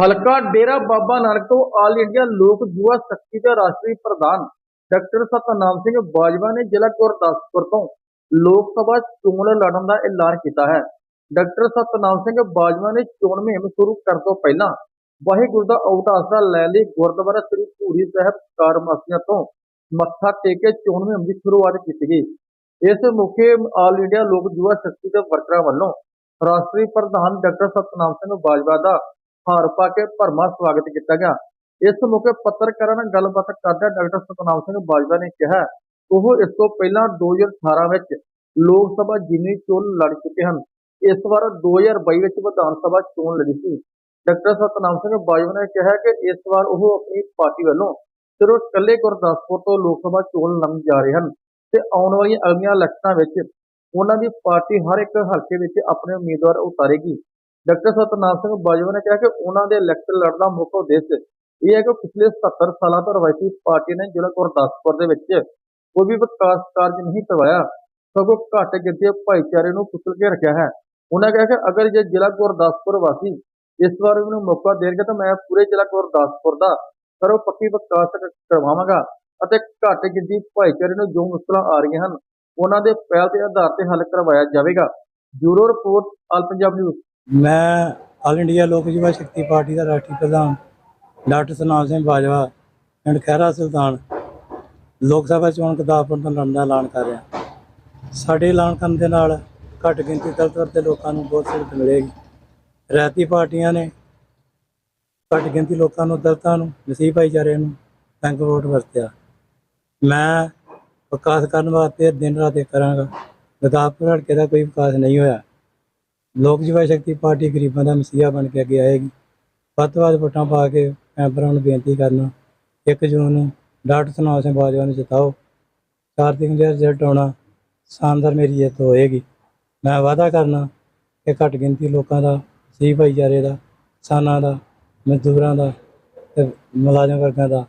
ਹਲਕਾ ਡੇਰਾ ਬਾਬਾ ਨਾਨਕ ਤੋਂ all India ਲੋਕ ਯੁਵਾ ਸ਼ਕਤੀ ਦੇ ਰਾਸ਼ਟਰੀ ਪ੍ਰਧਾਨ ਡਾਕਟਰ ਸਤਨਾਮ ਸਿੰਘ ਬਾਜਵਾ ਨੇ ਜ਼ਿਲ੍ਹਾ ਗੁਰਦਾਸਪੁਰ ਤੋਂ ਲੋਕ ਸਭਾ ਚੋਣ ਲੜਨ ਦਾ ਐਲਾਨ ਕੀਤਾ ਹੈ। ਡਾਕਟਰ ਸਤਨਾਮ ਸਿੰਘ ਬਾਜਵਾ ਨੇ ਚੋਣ ਮੁਹਿੰਮ ਸ਼ੁਰੂ ਕਰਨ ਤੋਂ ਪਹਿਲਾਂ ਵਾਹਿਗੁਰੂ ਦਾ ਓਟ ਆਸਰਾ ਲੈ ਲਈ ਗੁਰਦੁਆਰਾ ਸ੍ਰੀ ਧੂਰੀ ਸਾਹਿਬ ਕਾਰਮਾਸੀਆਂ ਤੋਂ ਮੱਥਾ ਟੇਕ ਕੇ ਚੋਣ ਮੁਹਿੰਮ ਦੀ ਸ਼ੁਰੂਆਤ ਕੀਤੀ ਗਈ। ਇਸ ਮੌਕੇ ਆਲ ਇੰਡੀਆ ਲੋਕ ਯੁਵਾ ਸ਼ਕਤੀ ਦੇ ਵਰਕਰਾਂ ਵੱਲੋਂ ਰਾਸ਼ਟਰੀ ਪ੍ਰਧਾਨ ਡਾਕਟਰ ਸਤਨਾਮ ਸਿੰਘ ਬਾਜਵਾ ਦਾ ਹਾਰ ਪਾ ਕੇ ਭਰਮਾ ਸਵਾਗਤ ਕੀਤਾ ਗਿਆ। ਇਸ ਮੌਕੇ ਪੱਤਰਕਾਰਾਂ ਨਾਲ ਗੱਲਬਾਤ ਕਰਦਿਆਂ ਡਾਕਟਰ ਸਤਨਾਮ ਸਿੰਘ ਬਾਜਵਾ ਨੇ ਕਿਹਾ, ਉਹ ਇਸ ਤੋਂ ਪਹਿਲਾਂ 2018 ਵਿੱਚ ਲੋਕ ਸਭਾ ਜਿਮਨੀ ਚੋਣ ਲੜ ਚੁੱਕੇ ਹਨ। ਇਸ ਵਾਰ 2022 ਵਿੱਚ ਵਿਧਾਨ ਸਭਾ ਚੋਣ ਲੜੀ ਸੀ। ਡਾਕਟਰ ਸਤਨਾਮ ਸਿੰਘ ਬਾਜਵਾ ਨੇ ਕਿਹਾ ਕਿ ਇਸ ਵਾਰ ਉਹ ਆਪਣੀ ਪਾਰਟੀ ਵੱਲੋਂ ਸਿਰਫ ਇਕੱਲੇ ਗੁਰਦਾਸਪੁਰ ਤੋਂ ਲੋਕ ਸਭਾ ਚੋਣ ਲੜਨ ਜਾ ਰਹੇ ਹਨ ਤੇ ਆਉਣ ਵਾਲੀਆਂ ਅਗਲੀਆਂ ਇਲੈਕਸ਼ਨਾਂ ਵਿੱਚ ਉਹਨਾਂ ਦੀ ਪਾਰਟੀ ਹਰ ਇੱਕ ਹਲਕੇ ਵਿੱਚ ਆਪਣੇ ਉਮੀਦਵਾਰ ਉਤਾਰੇਗੀ। ਡਾਕਟਰ ਸਤਨਾਮ ਸਿੰਘ ਬਾਜਵਾ ਨੇ ਕਿਹਾ ਕਿ ਉਹਨਾਂ ਦੇ ਇਲੈਕਸ਼ਨ ਲੜਨ ਦਾ ਮੁੱਖ ਉਦੇਸ਼ ਇਹ ਹੈ ਕਿ ਪਿਛਲੇ 77 ਸਾਲਾਂ ਤੋਂ ਰਵਾਇਤੀ ਪਾਰਟੀ ਨੇ ਜ਼ਿਲ੍ਹਾ ਗੁਰਦਾਸਪੁਰ ਦੇ ਵਿੱਚ ਕੋਈ ਵੀ ਵਿਕਾਸ ਕਾਰਜ ਨਹੀਂ ਕਰਵਾਇਆ, ਸਗੋਂ ਘੱਟ ਗਿਣਤੀ ਭਾਈਚਾਰੇ ਨੂੰ ਕੁਚਲ ਕੇ ਰੱਖਿਆ ਹੈ। ਉਹਨਾਂ ਕਿਹਾ ਕਿ ਅਗਰ ਜੇ ਜ਼ਿਲ੍ਹਾ ਗੁਰਦਾਸਪੁਰ ਵਾਸੀ ਇਸ ਵਾਰ ਮੈਨੂੰ ਮੌਕਾ ਦੇਣਗੇ ਤਾਂ ਮੈਂ ਪੂਰੇ ਜ਼ਿਲ੍ਹਾ ਗੁਰਦਾਸਪੁਰ ਦਾ ਸਰਵ ਪੱਖੀ ਵਿਕਾਸ ਕਰਵਾਵਾਂਗਾ ਅਤੇ ਘੱਟ ਗਿਣਤੀ ਭਾਈਚਾਰੇ ਨੂੰ ਜੋ ਮੁਸ਼ਕਲਾਂ ਆ ਰਹੀਆਂ ਹਨ, ਉਹਨਾਂ ਦੇ ਪਹਿਲ ਦੇ ਆਧਾਰ ਤੇ ਹੱਲ ਕਰਵਾਇਆ ਜਾਵੇਗਾ। Bureau report, all Punjab news. ਮੈਂ ਆਲ ਇੰਡੀਆ ਲੋਕ ਯੁਵਾ ਸ਼ਕਤੀ ਪਾਰਟੀ ਦਾ ਰਾਸ਼ਟਰੀ ਪ੍ਰਧਾਨ ਡਾਕਟਰ ਸਨਾਮ ਸਿੰਘ ਬਾਜਵਾ ਪਿੰਡ ਖਹਿਰਾ ਸੁਲਤਾਨ ਲੋਕ ਸਭਾ ਚੋਣ ਗੁਰਦਾਸਪੁਰ ਤੋਂ ਲੜਨ ਦਾ ਐਲਾਨ ਕਰ ਰਿਹਾ। ਸਾਡੇ ਐਲਾਨ ਕਰਨ ਦੇ ਨਾਲ ਘੱਟ ਗਿਣਤੀ ਦਲਿਤ ਵਰਗ ਦੇ ਲੋਕਾਂ ਨੂੰ ਬਹੁਤ ਸਹੂਲਤ ਮਿਲੇਗੀ। ਰੈਤੀ ਪਾਰਟੀਆਂ ਨੇ ਘੱਟ ਗਿਣਤੀ ਲੋਕਾਂ ਨੂੰ ਦਲਤਾਂ ਨੂੰ, ਨਸੀਬ ਭਾਈਚਾਰੇ ਨੂੰ ਬੈਂਕ ਵੋਟ ਵਰਤਿਆ। ਮੈਂ ਵਿਕਾਸ ਕਰਨ ਵਾਸਤੇ ਦਿਨ ਰਾਤ ਇੱਕ ਕਰਾਂਗਾ। ਗੁਰਦਾਸਪੁਰ ਹਲਕੇ ਦਾ ਕੋਈ ਵਿਕਾਸ ਨਹੀਂ ਹੋਇਆ। ਲੋਕ ਜੀਵਾ ਸ਼ਕਤੀ ਪਾਰਟੀ ਗਰੀਬਾਂ ਦਾ ਮਸੀਹਾ ਬਣ ਕੇ ਅੱਗੇ ਆਏਗੀ। ਵੱਧ ਤੋਂ ਵੱਧ ਵੋਟਾਂ ਪਾ ਕੇ ਮੈਂਬਰਾਂ ਨੂੰ ਬੇਨਤੀ ਕਰਨਾ 1 ਜੂਨ ਨੂੰ ਡਾਕਟਰ ਸਨਾਮ ਸਿੰਘ ਬਾਜਵਾ ਨੂੰ ਜਿਤਾਓ। ਦਿਨ ਦਾ ਰਿਜ਼ਲਟ ਆਉਣਾ ਸ਼ਾਨਦਾਰ ਮੇਰੀ ਜਿੱਤ ਹੋਏਗੀ। ਮੈਂ ਵਾਅਦਾ ਕਰਨਾ ਕਿ ਘੱਟ ਗਿਣਤੀ ਲੋਕਾਂ ਦਾ ਸਹੀ ਭਾਈਚਾਰੇ ਦਾ ਕਿਸਾਨਾਂ ਦਾ ਮਜ਼ਦੂਰਾਂ ਦਾ ਤੇ ਮੁਲਾਜ਼ਮ ਵਰਗਾਂ ਦਾ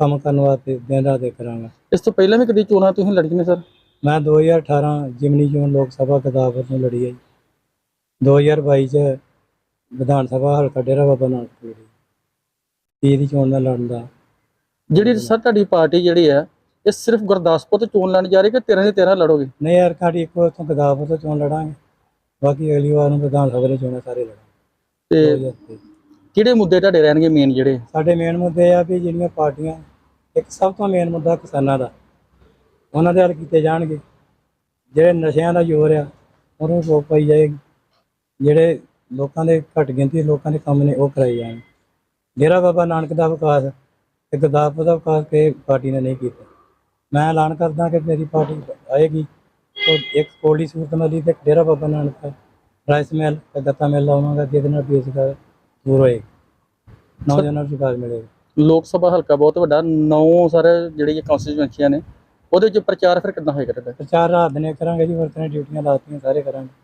ਕੰਮ ਕਰਨ ਵਾਸਤੇ ਦਿਨ ਰਾਤ ਇੱਕ ਕਰਾਂਗਾ। ਇਸ ਤੋਂ ਪਹਿਲਾਂ ਵੀ ਕਦੀ ਚੋਣਾਂ ਤੁਸੀਂ ਲੜੀਆਂ ਨੇ ਸਰ? ਮੈਂ 2018 ਜਿਮਨੀ ਚੋਣ ਲੋਕ ਸਭਾ ਗੁਰਦਾਸਪੁਰ ਤੋਂ ਲੜੀ ਹੈ ਜੀ। 2022 ਚ ਵਿਧਾਨ ਸਭਾ ਹਲਕਾ ਡੇਰਾ ਬਾਬਾ ਨਾਨਕ ਤੋਂ ਲੜੀ ਤੀਹ ਦੀ ਚੋਣ ਦਾ ਲੜਨ ਦਾ। ਜਿਹੜੀ ਸਰ ਤੁਹਾਡੀ ਪਾਰਟੀ ਜਿਹੜੀ ਹੈ ਇਹ ਸਿਰਫ ਗੁਰਦਾਸਪੁਰ ਤੋਂ ਚੋਣ ਲੜਨ ਜਾ ਰਹੀ ਕਿ 13 ਦੇ 13 ਲੜੋਗੇ? ਨਹੀਂ ਯਾਰ ਸਾਡੀ ਇੱਕੋ ਤੋਂ ਗੁਰਦਾਸਪੁਰ ਤੋਂ ਚੋਣ ਲੜਾਂਗੇ। ਬਾਕੀ ਅਗਲੀ ਵਾਰ ਨੂੰ ਵਿਧਾਨ ਸਭਾ ਦੇ ਚੋਣਾਂ ਸਾਰੇ ਲੜਾਂਗੇ। ਤੇ 2023 ਕਿਹੜੇ ਮੁੱਦੇ ਤੁਹਾਡੇ ਰਹਿਣਗੇ ਮੇਨ ਜਿਹੜੇ? ਸਾਡੇ ਮੇਨ ਮੁੱਦੇ ਆ ਵੀ ਜਿਹੜੀਆਂ ਪਾਰਟੀਆਂ ਇੱਕ ਸਭ ਤੋਂ ਮੇਨ ਮੁੱਦਾ ਕਿਸਾਨਾਂ ਦਾ। ਉਹਨਾਂ ਦੇ ਹੱਲ ਕੀਤੇ ਜਾਣਗੇ। ਜਿਹੜੇ ਨਸ਼ਿਆਂ ਦਾ ਜ਼ੋਰ ਆ ਉਹਨੂੰ ਰੋਕ ਪਾਈ ਜਾਏਗੀ। ਜਿਹੜੇ ਲੋਕਾਂ ਦੇ ਘੱਟ ਗਿਣਤੀ ਲੋਕਾਂ ਦੇ ਕੰਮ ਨੇ ਉਹ ਕਰਾਈ ਜਾਣ। ਡੇਰਾ ਬਾਬਾ ਨਾਨਕ ਦਾ ਵਿਕਾਸ ਤੇ ਗੁਰਦਾਸਪੁਰ ਦਾ ਵਿਕਾਸ ਕੇ ਪਾਰਟੀ ਨੇ ਨਹੀਂ ਕੀਤਾ। ਮੈਂ ਐਲਾਨ ਕਰਦਾ ਕਿ ਮੇਰੀ ਪਾਰਟੀ ਆਏਗੀ। ਤਾਂ ਇੱਕ ਕੋਲੀ ਸੂਰਤ ਮਲੀ ਤੇ ਡੇਰਾ ਬਾਬਾ ਨਾਨਕ ਦਾ ਰਾਈਸ ਮਿਲ ਤੇ ਗੱਤਾ ਮਿਲ ਲਾਵਾਂਗਾ ਜਿਹਦੇ ਨਾਲ ਬੇਸਕਾਰ ਦੂਰ ਹੋਏਗੀ ਨੌਜਵਾਨਾਂ ਨੂੰ ਵਿਕਾਸ ਮਿਲੇਗਾ ਲੋਕ ਸਭਾ ਹਲਕਾ ਬਹੁਤ ਵੱਡਾ ਨੌ ਸਰ ਜਿਹੜੀ ਇਹ ਕਨਸਟੀਚੁਐਂਸੀਆਂ ਨੇ ਉਹਦੇ ਵਿੱਚ ਪ੍ਰਚਾਰ ਫਿਰ ਕਿੱਦਾਂ ਹੋਏਗਾ ਤੁਹਾਡਾ? ਪ੍ਰਚਾਰ ਰਾਤ ਦਿਨੇ ਕਰਾਂਗੇ ਜੀ ਵਰਤਨੇ ਡਿਊਟੀਆਂ ਲਾਤੀਆਂ ਸਾਰੇ ਕਰਾਂਗੇ।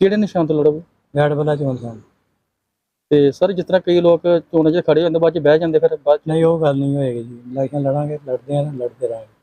ਕਿਹੜੇ ਨਿਸ਼ਾਨ ਤੋਂ ਲੜੋਗੇ ਗਾੜ ਬਲਾ ਚੋਣ ਸਾਂ ਤੇ ਸਰ ਜਿਸ ਤਰ੍ਹਾਂ ਕਈ ਲੋਕ ਚੋਣਾਂ 'ਚ ਖੜੇ ਹੁੰਦੇ ਬਾਅਦ 'ਚ ਬਹਿ ਜਾਂਦੇ ਫਿਰ ਬਾਅਦ 'ਚ ਨਹੀਂ ਉਹ ਗੱਲ ਨਹੀਂ ਹੋਏਗੀ ਜੀ। ਇਲੈਕਸ਼ਨ ਲੜਾਂਗੇ ਲੜਦੇ ਆਂ ਲੜਦੇ ਰਹਾਂਗੇ।